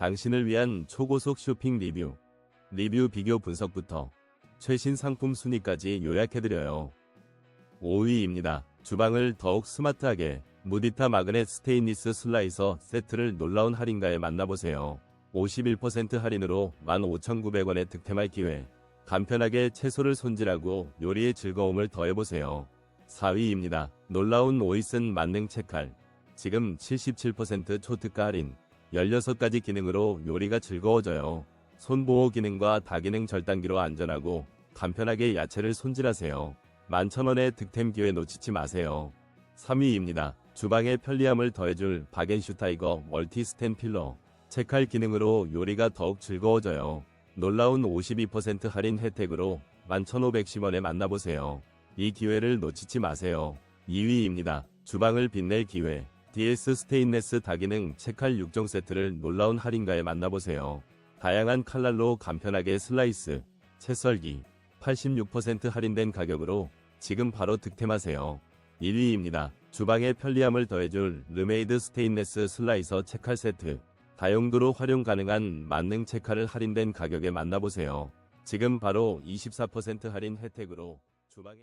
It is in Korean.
당신을 위한 초고속 쇼핑 리뷰, 리뷰 비교 분석부터 최신 상품 순위까지 요약해드려요. 5위입니다. 주방을 더욱 스마트하게 무디타 마그넷 스테인리스 슬라이서 세트를 놀라운 할인가에 만나보세요. 51% 할인으로 15,900원에 득템할 기회. 간편하게 채소를 손질하고 요리의 즐거움을 더해보세요. 4위입니다. 놀라운 오이슨 만능 채칼. 지금 77% 초특가 할인. 16가지 기능으로 요리가 즐거워져요. 손보호 기능과 다기능 절단기로 안전하고 간편하게 야채를 손질하세요. 11,000원의 득템 기회 놓치지 마세요. 3위입니다. 주방의 편리함을 더해줄 바겐슈 타이거 멀티 스탠 필러. 채칼 기능으로 요리가 더욱 즐거워져요. 놀라운 52% 할인 혜택으로 11,510원에 만나보세요. 이 기회를 놓치지 마세요. 2위입니다. 주방을 빛낼 기회. DS 스테인레스 다기능 채칼 6종 세트를 놀라운 할인가에 만나보세요. 다양한 칼날로 간편하게 슬라이스, 채 썰기, 86% 할인된 가격으로 지금 바로 득템하세요. 1위입니다. 주방의 편리함을 더해줄 르메이드 스테인레스 슬라이서 채칼 세트. 다용도로 활용 가능한 만능 채칼을 할인된 가격에 만나보세요. 지금 바로 24% 할인 혜택으로 주방에